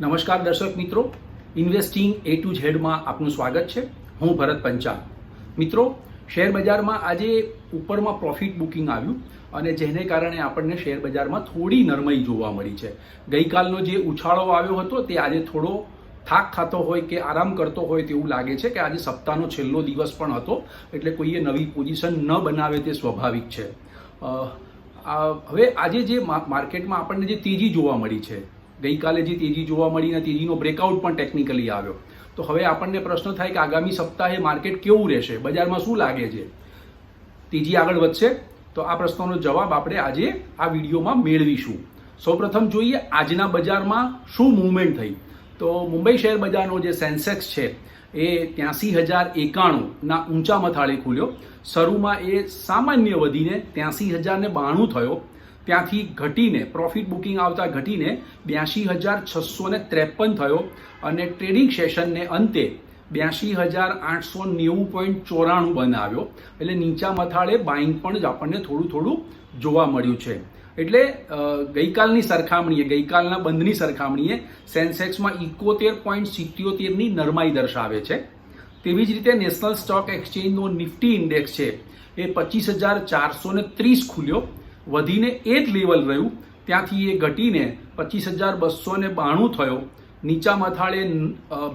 નમસ્કાર દર્શક મિત્રો. ઇન્વેસ્ટિંગ એ ટુ ઝેડમાં આપનું સ્વાગત છે. હું ભરત પંચાલ. મિત્રો, શેર બજારમાં આજે ઉપરમાં પ્રોફિટ બુકિંગ આવ્યું અને જેને કારણે આપણને શેર બજારમાં થોડી નરમાઈ જોવા મળી છે. ગઈકાલનો જે ઉછાળો આવ્યો હતો તે આજે થોડો થાક ખાતો હોય કે આરામ કરતો હોય તેવું લાગે છે કે આજે સપ્તાહનો છેલ્લો દિવસ પણ હતો, એટલે કોઈએ નવી પોઝિશન ન બનાવે તે સ્વાભાવિક છે. હવે આજે જે માર્કેટમાં આપણને જે તેજી જોવા મળી છે ગઈકાલે જે તેજી જોવા મળી અને તેજીનો બ્રેકઆઉટ પણ ટેકનિકલી આવ્યો. તો હવે આપણને પ્રશ્ન થાય કે આગામી સપ્તાહે માર્કેટ કેવું રહેશે? બજારમાં શું લાગે છે? તેજી આગળ વધશે? તો આ પ્રશ્નોનો જવાબ આપણે આજે આ વિડીયોમાં મેળવીશું. સૌપ્રથમ જોઈએ આજના બજારમાં શું મૂવમેન્ટ થઈ. તો મુંબઈ શેર બજારનો જે સેન્સેક્સ છે, એ ત્યાંસી હજાર એકાણુંના ઊંચા મથાળે ખુલ્યો. શરૂમાં એ સામાન્ય વધીને ત્યાંસી હજારને બાણું થયો. ત્યાંથી ઘટીને પ્રોફિટ બુકિંગ આવતા ઘટીને બ્યાસી હજાર છસો ને ત્રેપન થયો અને ટ્રેડિંગ સેશનને અંતે બ્યાસી હજાર આઠસો નેવું પોઈન્ટ ચોરાણું બનાવ્યો એટલે નીચા મથાળે બાઇંગ પણ જ આપણને થોડું થોડું જોવા મળ્યું છે. એટલે ગઈકાલની સરખામણીએ, ગઈકાલના બંધની સરખામણીએ સેન્સેક્સમાં ઇકોતેર પોઈન્ટ સિત્યોતેરની નરમાઈ દર્શાવે છે. તેવી જ રીતે નેશનલ સ્ટોક એક્સચેન્જનો નિફ્ટી ઇન્ડેક્સ છે એ પચીસ હજાર ચારસો ને ત્રીસ ખુલ્યો. વધીને એ જ લેવલ રહ્યું. ત્યાંથી એ ઘટીને પચીસ હજાર બસો ને બાણું થયો. નીચા મથાળે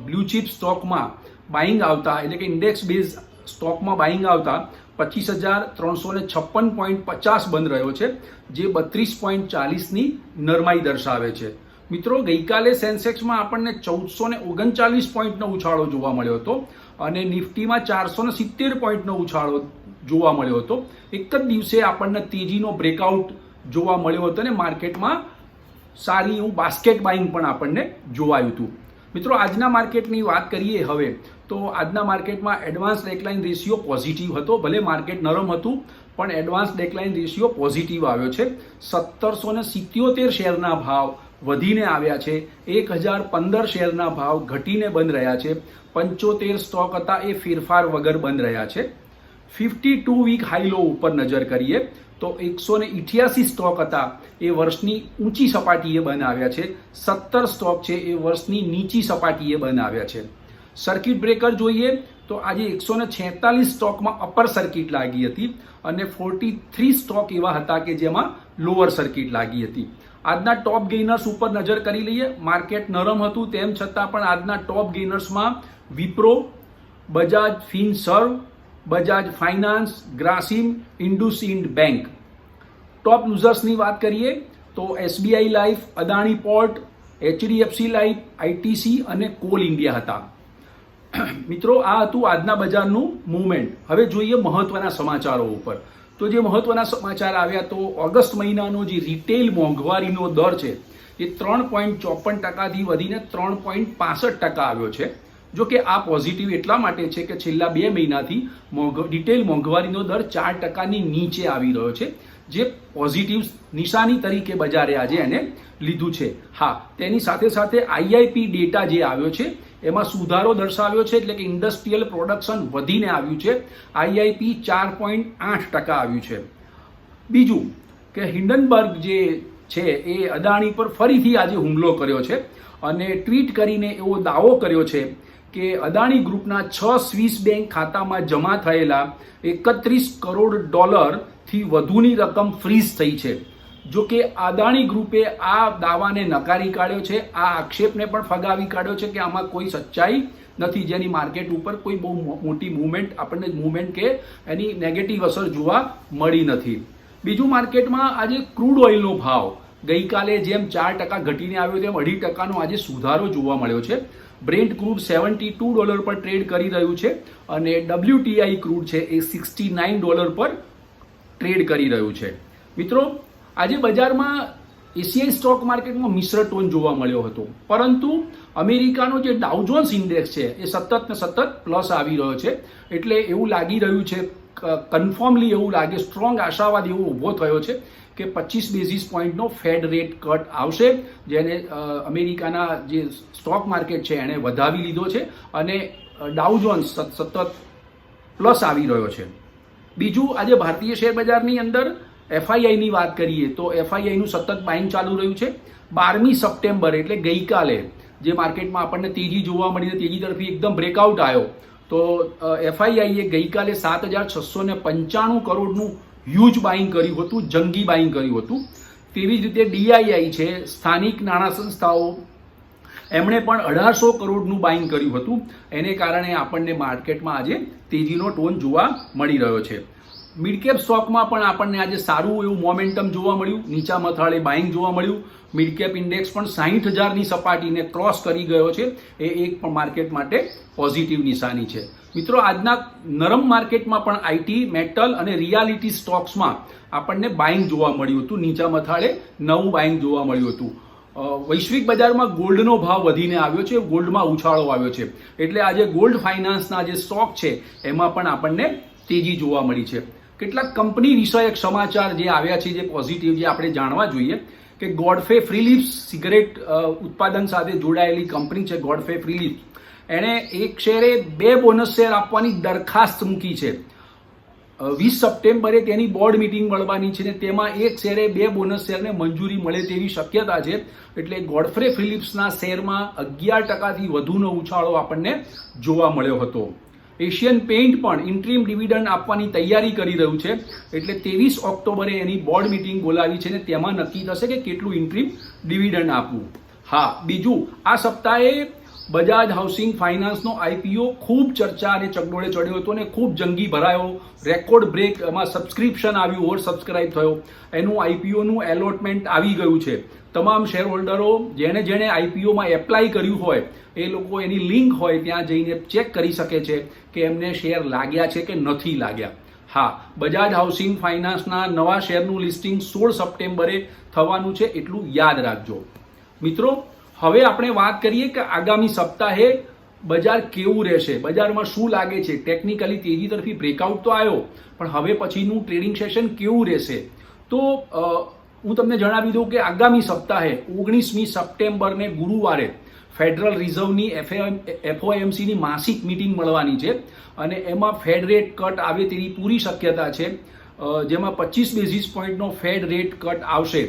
બ્લુ ચીપ સ્ટોકમાં બાઇંગ આવતા, એટલે કે ઇન્ડેક્સ બેઝ સ્ટોકમાં બાઇંગ આવતા પચીસ હજાર ત્રણસો ને છપ્પન પોઈન્ટ પચાસ બંધ રહ્યો છે, જે બત્રીસ પોઈન્ટ ચાલીસની નરમાઈ દર્શાવે છે. મિત્રો, ગઈકાલે સેન્સેક્સમાં આપણને ચૌદસો ને ઓગણચાલીસ પોઈન્ટનો ઉછાળો જોવા મળ્યો હતો અને નિફ્ટીમાં ચારસો ને સિત્તેર પોઈન્ટનો ઉછાળો જોવા મળ્યો હતો. એક જ દિવસે આપણને તેજીનો બ્રેકઆઉટ જોવા મળ્યો હતો અને માર્કેટમાં. સારી એવું બાસ્કેટ બાઇંગ પણ આપણને જોવાયું હતું. મિત્રો, આજના માર્કેટની વાત કરીએ હવે, તો આજના માર્કેટમાં એડવાન્સ ડેકલાઇન રેશિયો પોઝિટિવ હતો. ભલે માર્કેટ નરમ હતું, પણ એડવાન્સ ડેકલાઇન રેશિયો પોઝિટિવ આવ્યો છે. સત્તરસો ને સિત્યોતેર શેરના ભાવ વધીને આવ્યા છે. એક હજાર પંદર શેરના ભાવ ઘટીને બંધ રહ્યા છે. પંચોતેર સ્ટોક હતા, એ ફેરફાર વગર બંધ રહ્યા છે. ફિફ્ટી ટુ વીક હાઈલો ઉપર નજર કરીએ, તો એકસો ને ઇઠ્યાસી સ્ટોક હતા. એ વર્ષની ઊંચી સપાટીએ બનાવ્યા છે. સત્તર સ્ટોક છે, એ વર્ષની નીચી સપાટીએ બનાવ્યા છે. સર્કિટ બ્રેકર જોઈએ, તો આજે એકસો ને છેતાલીસ સ્ટોકમાં અપર સર્કિટ લાગી હતી અને ફોર્ટી થ્રી સ્ટોક એવા હતા કે જેમાં લોઅર સર્કિટ લાગી હતી. આજના ટોપ ગેઇનર્સ ઉપર નજર કરી લઈએ. માર્કેટ નરમ હતું, તેમ છતાં પણ આજના ટોપ ગેઇનર્સમાં Wipro, Bajaj, Finserv Bajaj finance, Grasim IndusInd bank. Top યુઝર્સની વાત કરીએ તો SBI life Adani port HDFC life ITC અને કોલ ઇન્ડિયા હતા. મિત્રો, આ હતું આજના બજારનું મૂવમેન્ટ. હવે જોઈએ મહત્વના સમાચારો ઉપર. તો જે મહત્વના સમાચાર આવ્યા તો ઓગસ્ટ મહિનાનો જે રિટેલ મોંઘવારીનો દર છે, એ ત્રણ પોઈન્ટ ચોપન ટકાથી વધીને ત્રણ પોઈન્ટ પાસઠ ટકા આવ્યો છે. જો કે આ પોઝિટિવ એટલા માટે છે કે છેલ્લા બે મહિનાથી મોંઘ ડિટેલ મોંઘવારીનો દર ચાર ટકાની નીચે આવી રહ્યો છે, જે પોઝિટિવ નિશાની તરીકે બજારે આજે એને લીધું છે. હા, તેની સાથે સાથે આઈઆઈપી ડેટા જે આવ્યો છે, એમાં સુધારો દર્શાવ્યો છે એટલે કે ઇન્ડસ્ટ્રીયલ પ્રોડક્શન વધીને આવ્યું છે આઈઆઈપી ચાર પોઈન્ટ આઠ ટકા આવ્યું છે. બીજું કે હિન્ડનબર્ગ જે છે એ અદાણી પર ફરીથી આજે હુમલો કર્યો છે અને ટ્વીટ કરીને એવો દાવો કર્યો છે કે અદાણી ગ્રુપના છ સ્વિસ બેંક ખાતામાં જમા થયેલા એકત્રીસ કરોડ ડોલરથી વધુની રકમ ફ્રીઝ થઈ છે. જો કે અદાણી ગ્રુપે આ દાવાને નકારી કાઢ્યો છે. આ આક્ષેપને પણ ફગાવી કાઢ્યો છે કે આમાં કોઈ સચ્ચાઈ નથી. જેની માર્કેટ ઉપર કોઈ બહુ મોટી મૂવમેન્ટ, આપણને મૂવમેન્ટ કે એની નેગેટિવ અસર જોવા મળી નથી. બીજું માર્કેટમાં આજે ક્રૂડ ઓઇલનો ભાવ ગઈકાલે જેમ ચાર ટકા ઘટીને આવ્યો, તેમ અઢી ટકાનો આજે સુધારો જોવા મળ્યો છે. Brent crude seventy two dollar પર ટ્રેડ કરી રહ્યું છે અને ડબલ્યુટીઆઈ ક્રૂડ છે એ સિક્સટી નાઇન ડોલર પર ટ્રેડ કરી રહ્યું છે. મિત્રો, આજે બજારમાં એશિયાઈ સ્ટોક માર્કેટમાં મિશ્ર ટોન જોવા મળ્યો હતો. પરંતુ અમેરિકાનો જે ડાઉજોન્સ ઇન્ડેક્સ છે એ સતત ને સતત પ્લસ આવી રહ્યો છે. એટલે એવું લાગી રહ્યું છે કન્ફર્મલી એવું લાગે સ્ટ્રોંગ આશાવાદ એવો ઊભો થયો છે કે પચીસ બેઝિસ પોઈન્ટનો ફેડ રેટ કટ આવશે, જેને અમેરિકાના જે સ્ટોક માર્કેટ છે એણે વધાવી લીધો છે અને ડાઉજોન્સ સતત પ્લસ આવી રહ્યો છે. બીજું, આજે ભારતીય શેર બજારની અંદર એફઆઈઆઈની વાત કરીએ તો એફઆઈઆઈનું સતત બાઇંગ ચાલુ રહ્યું છે. બારમી સપ્ટેમ્બર એટલે ગઈકાલે, જે માર્કેટમાં આપણને તેજી જોવા મળી અને તેજી તરફી એકદમ બ્રેકઆઉટ આવ્યો. તો એફઆઈઆઈએ ગઈકાલે સાત હજાર છસો પંચાણું કરોડનું હ્યુજ બાઇંગ કર્યું હતું, જંગી બાઇંગ કર્યું હતું. તેવી જ રીતે ડીઆઈઆઈ છે, સ્થાનિક નાણાં સંસ્થાઓ, એમણે પણ અઢારસો કરોડનું બાઇંગ કર્યું હતું. એને કારણે આપણને માર્કેટમાં આજે તેજીનો ટોન જોવા મળી રહ્યો છે. મિડ કેપ સ્ટોકમાં પણ આપણને આજે સારું એવું મોમેન્ટમ જોવા મળ્યું. નીચા મથાળે બાઇંગ જોવા મળ્યું. મિડકેપ ઇન્ડેક્સ પણ સાહીઠ હજારની સપાટીને ક્રોસ કરી ગયો છે. એ એક પણ માર્કેટ માટે પોઝિટિવ નિશાની છે. મિત્રો, આજના નરમ માર્કેટમાં પણ આઈટી મેટલ અને રિયાલિટી સ્ટોક્સમાં આપણને બાઇંગ જોવા મળ્યું હતું. નીચા મથાળે નવું બાઇંગ જોવા મળ્યું હતું. વૈશ્વિક બજારમાં ગોલ્ડનો ભાવ વધીને આવ્યો છે. ગોલ્ડમાં ઉછાળો આવ્યો છે. એટલે આજે ગોલ્ડ ફાઇનાન્સના જે સ્ટોક છે, એમાં પણ આપણને તેજી જોવા મળી છે. કેટલાક કંપની વિષયક સમાચાર જે આવ્યા છે, જે પોઝિટિવ જે આપણે જાણવા જોઈએ, કે ગોડફે ફ્રીલિપ્સ સિગરેટ ઉત્પાદન સાથે જોડાયેલી કંપની છે ગોડફે ફ્રીલિપ્સ એણે એક શેરે બે બોનસ શેર આપવાની દરખાસ્ત મૂકી છે. વીસ સપ્ટેમ્બરે તેની બોર્ડ મિટિંગ મળવાની છે ને તેમાં એક શેરે બે બોનસ શેરને મંજૂરી મળે તેવી શક્યતા છે. એટલે ગોડફ્રે ફિલિપ્સના શેરમાં અગિયાર ટકાથી વધુનો ઉછાળો આપણને જોવા મળ્યો હતો. એશિયન પેઇન્ટ પણ ઇન્ટ્રીમ ડિવિડન્ડ આપવાની તૈયારી કરી રહ્યું છે. એટલે ત્રેવીસ ઓક્ટોબરે એની બોર્ડ મિટિંગ બોલાવી છે ને તેમાં નક્કી થશે કે કેટલું ઇન્ટ્રીમ ડિવિડન્ડ આપવું. હા, બીજું, આ સપ્તાહે બજાજ હાઉસિંગ ફાઇનાન્સનો આઈપીઓ ખૂબ ચર્ચા અને ચગડોળે ચડ્યો હતો અને ખૂબ જંગી ભરાયો. રેકોર્ડ બ્રેક એમાં સબસ્ક્રિપ્શન આવ્યું ઓવર સબસ્ક્રાઇબ થયો. એનું આઈપીઓનું એલોટમેન્ટ આવી ગયું છે. તમામ શેર હોલ્ડરો જેણે જેણે આઈપીઓમાં એપ્લાય કર્યું હોય, એ લોકો એની લિંક હોય ત્યાં જઈને ચેક કરી શકે છે કે એમને શેર લાગ્યા છે કે નથી લાગ્યા. હા, બજાજ હાઉસિંગ ફાઇનાન્સના નવા શેરનું લિસ્ટિંગ સોળ સપ્ટેમ્બરે થવાનું છે, એટલું યાદ રાખજો. મિત્રો હવે આપણે વાત કરીએ કે આગામી સપ્તાહે બજાર કેવું રહેશે? બજારમાં શું લાગે છે? ટેકનિકલી તેજી તરફી બ્રેકઆઉટ તો આવ્યો, પણ હવે પછીનું ટ્રેડિંગ સેશન કેવું રહેશે? તો હું તમને જણાવી દઉં કે આગામી સપ્તાહે ઓગણીસમી સપ્ટેમ્બરને ગુરુવારે ફેડરલ રિઝર્વની એફઓએમસીની માસિક મિટિંગ મળવાની છે અને એમાં ફેડ રેટ કટ આવે તેની પૂરી શક્યતા છે. જેમાં પચીસ બેઝિસ પોઈન્ટનો ફેડ રેટ કટ આવશે.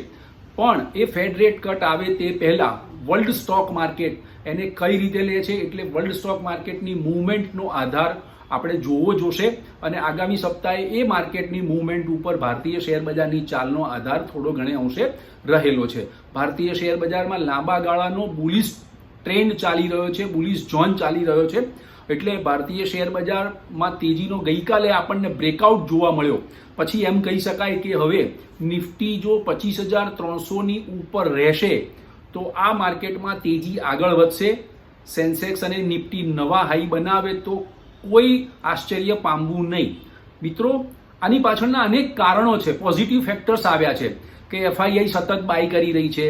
પણ એ ફેડ રેટ કટ આવે તે પહેલા વર્લ્ડ સ્ટોક માર્કેટ એને કઈ રીતે લે છે એટલે વર્લ્ડ સ્ટોક માર્કેટની મૂવમેન્ટનો આધાર આપણે જોવો જોશે. અને આગામી સપ્તાહે એ માર્કેટની મૂવમેન્ટ ઉપર ભારતીય શેર બજારની ચાલનો આધાર થોડો ઘણે અંશે રહેલો છે. ભારતીય શેર બજારમાં લાંબા ગાળાનો બુલિશ ટ્રેન્ડ ચાલી રહ્યો છે, બુલિશ ઝોન ચાલી રહ્યો છે. એટલે ભારતીય શેર બજારમાં તેજીનો ગઈકાલે આપણને બ્રેકઆઉટ જોવા મળ્યો. પછી એમ કહી શકાય કે હવે નિફ્ટી જો પચીસ હજાર ત્રણસોની ઉપર રહેશે તો આ માર્કેટમાં તેજી આગળ વધશે. સેન્સેક્સ અને નિફ્ટી નવા હાઈ બનાવે તો કોઈ આશ્ચર્ય પામવું નહીં. મિત્રો, આની પાછળના અનેક કારણો છે પોઝિટિવ ફેક્ટર્સ આવ્યા છે. કે એફઆઈઆઈ સતત બાય કરી રહી છે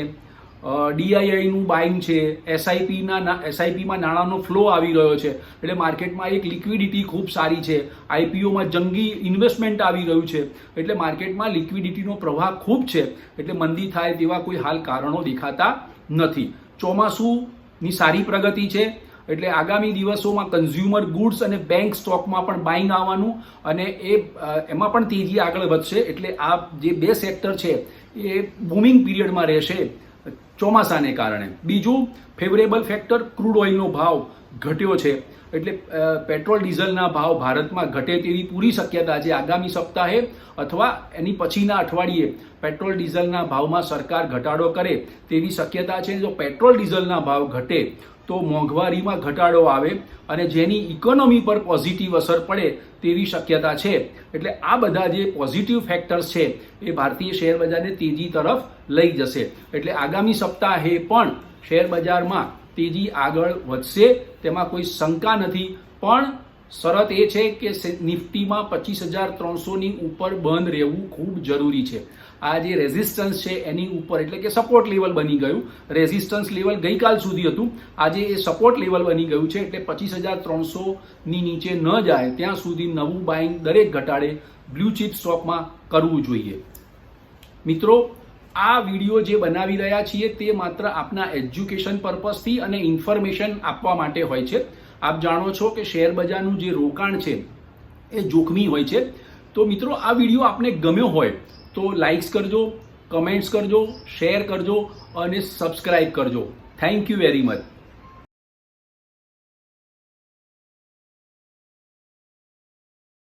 ડીઆઈઆઈનું બાઇંગ છે એસઆઈપીના એસઆઈપીમાં નાણાંનો ફ્લો આવી રહ્યો છે. એટલે માર્કેટમાં એક લિક્વિડિટી ખૂબ સારી છે. આઈપીઓમાં જંગી ઇન્વેસ્ટમેન્ટ આવી રહ્યું છે. એટલે માર્કેટમાં લિક્વિડિટીનો પ્રવાહ ખૂબ છે. એટલે મંદી થાય તેવા કોઈ હાલ કારણો દેખાતા નથી. ચોમાસુની સારી પ્રગતિ છે, એટલે આગામી દિવસોમાં કન્ઝ્યુમર ગુડ્સ અને બેંક સ્ટોકમાં પણ બાઇંગ આવવાનું અને એ એમાં પણ તેજી આગળ વધશે, એટલે આ જે બે સેક્ટર છે, એ બૂમિંગ પીરિયડમાં રહેશે ચોમાસાને કારણે. બીજું ફેવરેબલ ફેક્ટર ક્રૂડ ઓઇલનો ભાવ ઘટ્યો છે. એટલે પેટ્રોલ, ડીઝલના ભાવ ભારતમાં ઘટે તેવી પૂરી શક્યતા છે આગામી સપ્તાહે અથવા એની પછીના અઠવાડિયે પેટ્રોલ, ડીઝલના ભાવમાં સરકાર ઘટાડો કરે તેવી શક્યતા છે. જો પેટ્રોલ, ડીઝલના ભાવ ઘટે તો મોંઘવારીમાં ઘટાડો આવે અને જેની ઇકોનોમી પર પોઝિટિવ અસર પડે તેવી શક્યતા છે. એટલે આ બધા જે પોઝિટિવ ફેક્ટર્સ છે એ ભારતીય શેર બજારને તેજી તરફ લઈ જશે. એટલે આગામી સપ્તાહે પણ શેર બજારમાં તેજી આગળ વધશે, તેમાં કોઈ શંકા નથી. પણ શરત એ છે કે નિફ્ટીમાં પચીસ હજાર ત્રણસોની ઉપર બંધ રહેવું ખૂબ જરૂરી છે. આ જે રેઝિસ્ટન્સ છે એની ઉપર, એટલે કે સપોર્ટ લેવલ બની ગયું. રેઝિસ્ટન્સ લેવલ ગઈકાલ સુધી હતું. આજે એ સપોર્ટ લેવલ બની ગયું છે, એટલે પચીસ હજાર ત્રણસોની નીચે ન જાય. ત્યાં સુધી નવું બાઇંગ દરેક ઘટાડે બ્લુ ચિપ સ્ટોકમાં કરવું જોઈએ. મિત્રો આ વીડિયો જે બનાવી રહ્યા છીએ તે માત્ર આપના એજ્યુકેશન પર્પઝથી અને ઇન્ફોર્મેશન આપવા માટે હોય છે. આપ જાણો છો કે શેર બજારનું જે રોકાણ છે, એ જોખમી હોય છે. તો મિત્રો, આ વીડિયો આપને ગમ્યો હોય તો લાઇક્સ કરજો કમેન્ટ્સ કરજો શેર કરજો અને સબસ્ક્રાઇબ કરજો. Thank you very much